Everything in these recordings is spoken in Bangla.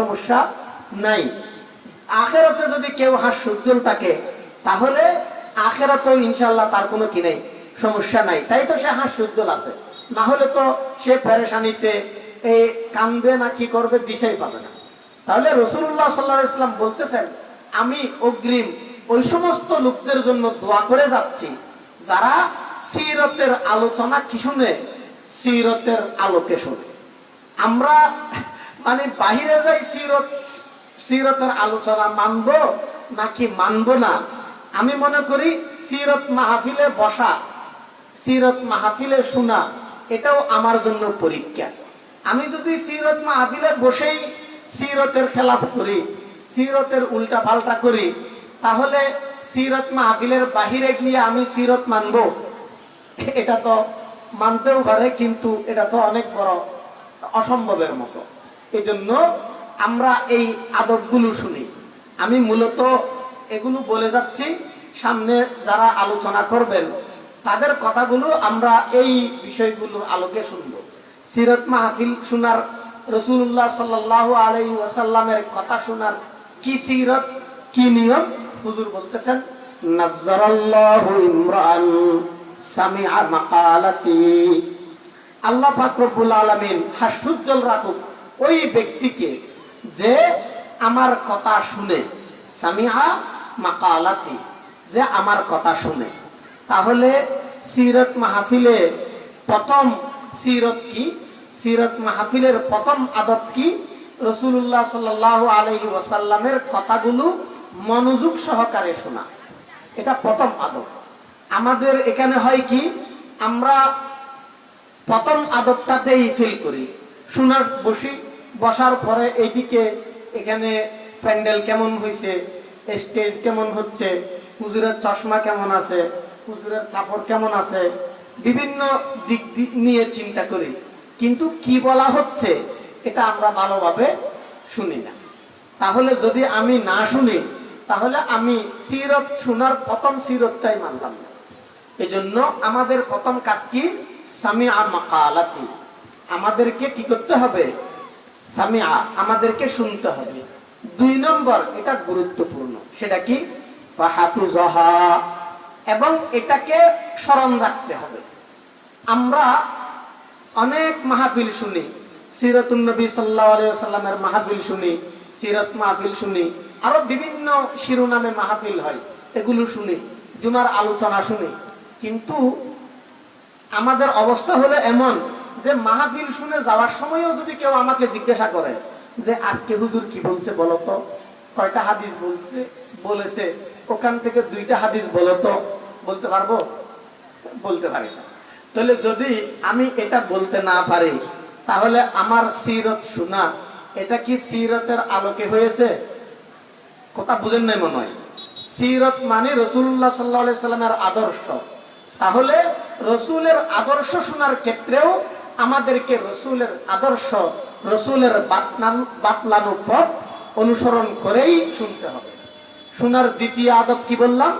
সমস্যা নাই। আখেরাতে যদি কেউ হাস্য উজ্জ্বল থাকে, তাহলে আখেরাতেও ইনশাল্লাহ তার কোনো কি নেই, সমস্যা নাই। তাই তো সে হাস্য উজ্জ্বল আছে। না হলে তো সে পেরেশানিতে এই কান্দবে না, কি করবে, দিশাই পাবে না। তাহলে রসুল্লাহ সাল্লাহ ইসলাম বলতেছেন, আমি অগ্রিম ওই সমস্ত লোকদের জন্য দোয়া করে যাচ্ছি, যারা সিরতের আলোচনা কি শুনে? সিরতের আলোকে শুনে। আমরা মানে বাহিরে যাই সিরত, সিরতের আলোচনা মানব নাকি মানব না? আমি মনে করি সিরত মাহফিলে বসা, সিরত মাহফিলে শোনা, এটাও আমার জন্য পরীক্ষা। আমি যদি সিরত মাহফিলে বসেই সিরতের খেলাফ করি, সিরতের উল্টা পাল্টা করি, তাহলে সিরত মাহফিলের বাহিরে গিয়ে আমি সিরত মানব? এটা তো মানতেও পারে, কিন্তু এটা তো অনেক বড় অসম্ভবের মতো। এই জন্য আমরা এই আদবগুলো শুনি। আমি মূলত এগুলো বলে যাচ্ছি, সামনে যারা আলোচনা করবেন, তাদের কথাগুলো আমরা এই বিষয়গুলোর আলোকে শুনব। সিরত মাহফিল শোনার, রসুল্লাহ সাল্লাহ আলাই ওয়াসাল্লামের কথা শোনার কি সিরত, কি নিয়ম? হুজুর বলতেছেন আল্লাহ পাক রব্বুল আলামিন রাখুক। ওই ব্যক্তিকে যে আমার কথা শুনে সামিহা মাকালাতি, যে আমার কথা শুনে। তাহলে সিরত মাহফিলে প্রথম সিরত কি? সিরত মাহফিলের প্রথম আদব কি? রসুল্লাহ সাল্লাহ আলহি ওয়াসাল্লামের কথাগুলো মনোযোগ সহকারে শোনা। এটা প্রথম আদব। আমাদের এখানে হয় কি? আমরা প্রথম আদবটাতেই ফিল করি। শোনার বসি বসার পরে এইদিকে এখানে প্যান্ডেল কেমন হয়েছে স্টেজ কেমন হচ্ছে, হুজুরের চশমা কেমন আছে, হুজুরের কাপড় কেমন আছে, বিভিন্ন দিক নিয়ে চিন্তা করি। কিন্তু কি বলা হচ্ছে এটা আমরা ভালোভাবে শুনি না। তাহলে যদি আমি না শুনি, তাহলে আমি সিরত শোনার প্রথম সিরতটাই মানলাম না। এই জন্য আমাদের প্রথম কাজ কি? সামিআ মাকালাতি। আমাদেরকে কি করতে হবে? সামিআ আমাদেরকে শুনতে হবে। দুই নম্বর, এটা গুরুত্বপূর্ণ। সেটা কি? এবং এটাকে স্মরণ রাখতে হবে। আমরা অনেক মাহফিল শুনি। সাল্লামের মাহফিল শুনি, সিরত মাহফিল শুনি। আরও বিভিন্ন শিরোনামে মাহফিল হয়। এগুলো শুনি, জুমার আলোচনা শুনি। কিন্তু আমাদের অবস্থা হলো এমন যে মাহফিল শুনে যাওয়ার সময়ও যদি কেউ আমাকে জিজ্ঞাসা করে যে আজকে হুজুর কি বলছে বলতো কয়টা হাদিস বলছে বলেছে? ওখান থেকে দুইটা হাদিস বলতো বলতে পারব? বলতে পারি না। তাহলে যদি আমি এটা বলতে না পারি, তাহলে আমার সিরত শোনা, এটা কি সিরতের আলোকে হয়েছে? কথা বুঝেন নাই মনে হয়। সিরত মানে রসুল্লাহ সাল্লাহ সাল্লামের আদর্শ। তাহলে রসুলের আদর্শ শোনার ক্ষেত্রেও আমাদেরকে রসুলের আদর্শ, রসুলের বাতলানো পথ অনুসরণ করেই শুনতে হবে। শোনার দ্বিতীয় আদব কি বললাম?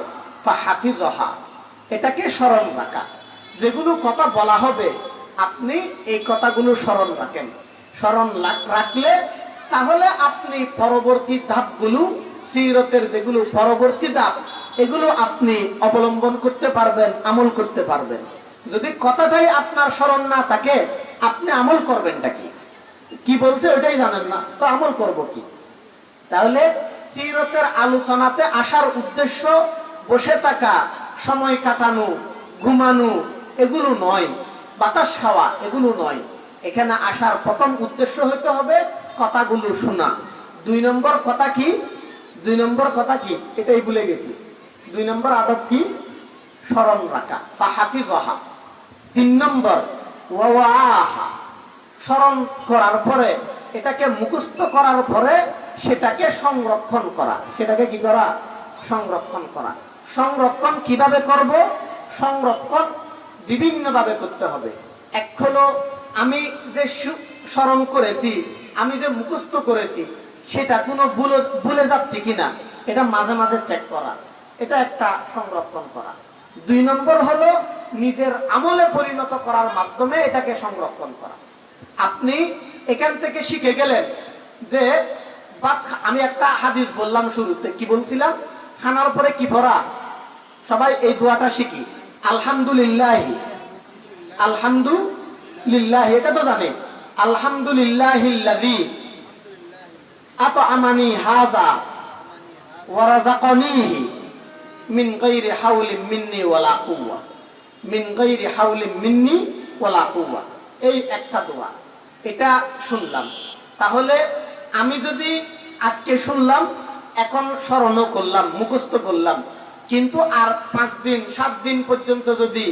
এটাকে স্মরণ রাখা। যেগুলো কথা বলা হবে, আপনি এই কথাগুলো স্মরণ রাখেন। স্মরণ রাখলে তাহলে আপনি পরবর্তী ধাপগুলো, সিরতের যেগুলো পরবর্তী ধাপ, এগুলো আপনি অবলম্বন করতে পারবেন, আমল করতে পারবেন। যদি কথাটাই আপনার স্মরণ না থাকে, আপনি আমল করবেনটা কি? কি বলছে ওইটাই জানেন না, তো আমল করব কি? তাহলে সিরতের আলোচনাতে আসার উদ্দেশ্য বসে থাকা, সময় কাটানো, ঘুমানো, এগুলো নয়, বাতাস খাওয়া, এগুলো নয়। এখানে আসার প্রথম উদ্দেশ্য হতে হবে কথাগুলো শোনা। দুই নম্বর কথা কি? দুই নম্বর কথা কি? এটাই ভুলে গেছি। দুই নম্বর আদব কি? স্মরণ রাখা। ফাহাফিজহা। তিন নম্বর স্মরণ করার পরে, এটাকে মুখস্থ করার পরে সেটাকে সংরক্ষণ করা। সেটাকে কি করা? সংরক্ষণ করা। সংরক্ষণ কীভাবে করব? সংরক্ষণ বিভিন্ন ভাবে করতে হবে। এক হলো, আমি যে স্মরণ করেছি, আমি যে মুখস্থ করেছি, সেটা কোনো ভুলে যাচ্ছে কিনা, এটা মাঝে মাঝে চেক করা। এটা একটা সংরক্ষণ করা। দুই নম্বর হলো নিজের আমলে পরিণত করার মাধ্যমে এটাকে সংরক্ষণ করা। আপনি এখান থেকে শিখে গেলেন যে আমি একটা হাদিস বললাম শুরুতে, কি বলছিলাম? খানার পরে কি পড়া? সবাই এই দোয়াটা শিখি। আলহামদুলিল্লাহ। আলহামদুলিল্লাহ, এটা তো জানে। আলহামদুলিল্লাহিল্লাযী আতআমানি হাযা ওয়া রাযাকানিহি। মিন গায়রি হাওলিন মিন্নি ওয়ালা কুওয়া। মিন গায়রি হাওলিন মিন্নি ওয়ালা কুওয়া। এই একটা দোয়া। এটা শুনলাম। তাহলে আমি যদি আজকে শুনলাম, এখন স্মরণও করলাম, মুখস্থ করলাম, কিন্তু আর পাঁচ দিন, সাত দিন পর্যন্ত যদি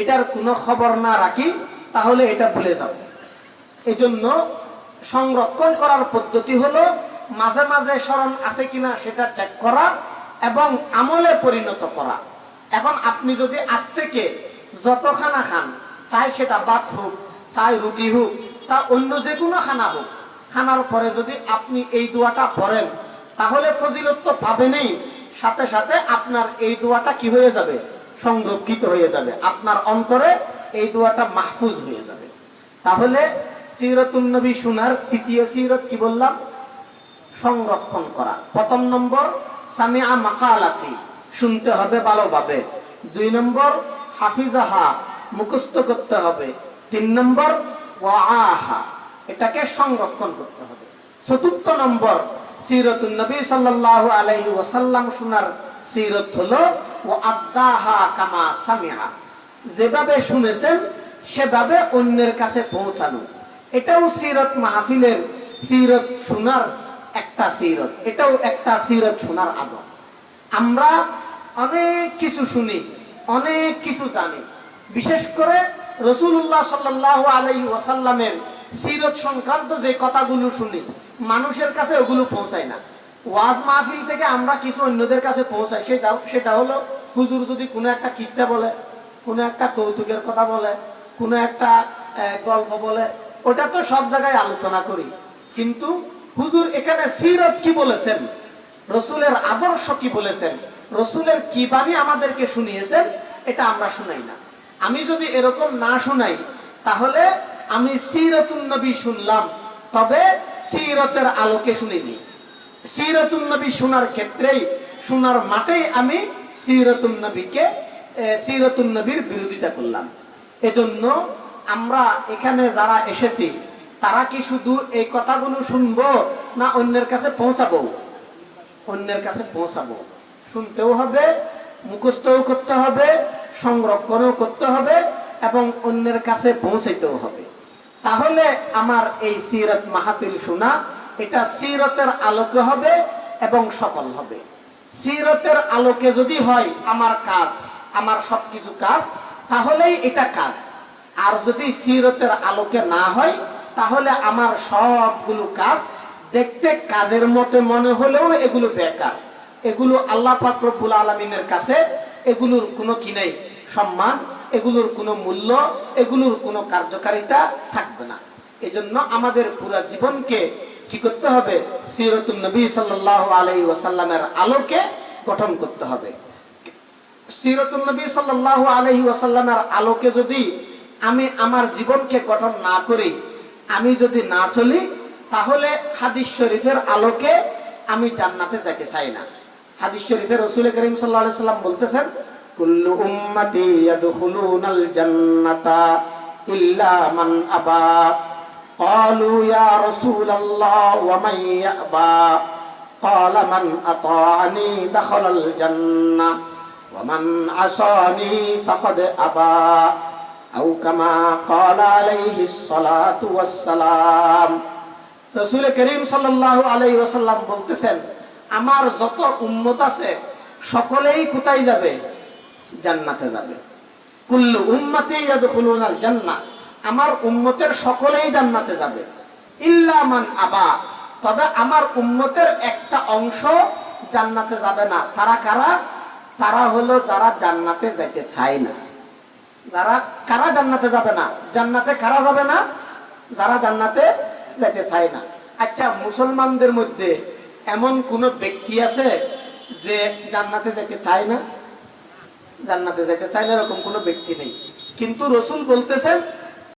এটার কোনো খবর না রাখি, তাহলে এটা ভুলে যাব এই জন্য সংরক্ষণ করার পদ্ধতি হলো, মাঝে মাঝে স্মরণ আছে কিনা সেটা চেক করা এবং আমলে পরিণত করা। এখন আপনি যদি আজ থেকে যত খানা খান, চাই সেটা ভাত হোক, চাই রুটি হোক তা অন্য যে কোনো খানা হোক, খানার পরে যদি আপনি এই দোয়াটা পড়েন, তাহলে ফজিলত তো পাবেনই। সাথে সাথে আপনার এই দোয়াটা কি হয়ে যাবে? সংরক্ষিত হয়ে যাবে। আপনার অন্তরে এই দোয়াটা মাহফুজ হয়ে যাবে। তাহলে সিরতুন নবী শোনার তৃতীয় সিরত কি বললাম? সংরক্ষণ করা। প্রথম নম্বর সামিয়া মাকালাতি, শুনতে হবে ভালোভাবে। দুই নম্বর, হাফিজাহা করতে হবে। তিন নম্বর ওয়াহা এটাকে সংরক্ষণ করতে হবে। চতুর্থ নম্বর, সিরতুন নবী ওয়াসাল্লাম শোনার সিরত ও আদাহা কামা সামিহা যেভাবে শুনেছেন, সেভাবে অন্যের কাছে পৌঁছানো। এটাও সিরত মাহফিলের সিরত শোনার একটা সিরত, এটাও একটা সিরত শোনার আদব আমরা অনেক কিছু শুনি, অনেক কিছু জানি। বিশেষ করে রসুল্লাহ সাল্লাহ আলাই ওয়াসাল্লামের সিরত সংক্রান্ত যে কথাগুলো শুনি, মানুষের কাছে ওগুলো পৌঁছায় না। ওয়াজ মাহফিল থেকে আমরা কিছু অন্যদের কাছে পৌঁছাই, সেটা সেটা হলো হুজুর যদি কোনো একটা কিস্সা বলে, কোনো একটা কৌতুকের কথা বলে, কোনো একটা গল্প বলে, ওটা তো সব জায়গায় আলোচনা করি। কিন্তু হুজুর এখানে সিরত কি বলেছেন? রসুলের আদর্শ কি বলেছেন? রসুলের কি বাণী আমাদেরকে শুনিয়েছেন? এটা আমরা শুনাই না। আমি যদি এরকম না শুনাই তাহলে আমি সিরতুন নবী শুনলাম তবে সিরতের আলোকে শুনিনি। সিরতুন নবী শোনার ক্ষেত্রেই শোনার মাঠেই আমি সিরতুন নবীকে এ, সিরতুন নবীর বিরোধিতা করলাম। এজন্য আমরা এখানে যারা এসেছি তারা কি শুধু এই কথাগুলো শুনব না অন্যের কাছে পৌঁছাবো? অন্যের কাছে পৌঁছাবো। শুনতেও হবে, মুখস্থও করতে হবে, সংরক্ষণও করতে হবে এবং অন্যের কাছে পৌঁছাইতেও হবে। তাহলে আমার এই সিরত মাহফিল শোনা, এটা সিরতের আলোকে হবে এবং সফল হবে। সিরতের আলোকে যদি হয় আমার কাজ, আমার সবকিছু কাজ, তাহলেই এটা কাজ। আর যদি সিরতের আলোকে না হয় তাহলে আমার সবগুলো কাজ দেখতে কাজের মতে মনে হলেও এগুলো বেকার। এগুলো আল্লাহ পাক আলমিনের কাছে এগুলোর কোনো কি নেই? সম্মান, এগুলোর কোনো মূল্য, এগুলোর কোনো কার্যকারিতা থাকবে না। এই জন্য আমাদের পুরো জীবনকে কি করতে হবে? সিরতুল নবী সাল্লাহ আলাই ওয়াসাল্লামের আলোকে গঠন করতে হবে। সিরতুল নবী সাল্লাল্লাহু আলাইহি ওয়াসাল্লামের আলোকে যদি আমি আমার জীবনকে গঠন না করি আমি যদি না চলি তাহলে হাদিস শরীফের আলোকে আমি জান্নাতে যেতে চাই না হাদিস শরীফে রাসূল করিম সাল্লাল্লাহু আলাইহি সাল্লাম বলতেছেন কুল্লু উম্মতি ইয়াদখুলুনাল জান্নাতা ইল্লা মান আবা قالوا يا رسول الله ومن يأبى قال من أطاعني دخل الجنة ومن عصاني فقد أبى أو كما قال عليه الصلاة والسلام রসুল করিম সাল্লাল্লাহু আলাইহি ওয়াসাল্লাম বলতেছেন আমার যত উম্মত আছে সকলেই কোথায় যাবে জান্নাতে যাবে কুল্লু উম্মতি ইয়াদখুলুনাল জান্নাহ আমার উম্মতের সকলেই জান্নাতে যাবে ইল্লা মান আবা তবে আমার উম্মতের একটা অংশ জান্নাতে যাবে না তারা কারা তারা হলো যারা জান্নাতে যেতে চায় না যারা কারা জান্নাতে যাবে না? জান্নাতে কারা যাবে না? যারা জান্নাতে যেতে চায় না। আচ্ছা মুসলমানদের মধ্যে এমন কোন ব্যক্তি আছে যে জান্নাতে যেতে চায় না? জান্নাতে যেতে চায় না এরকম কোনো ব্যক্তি নেই। কিন্তু রসুল বলতেছেন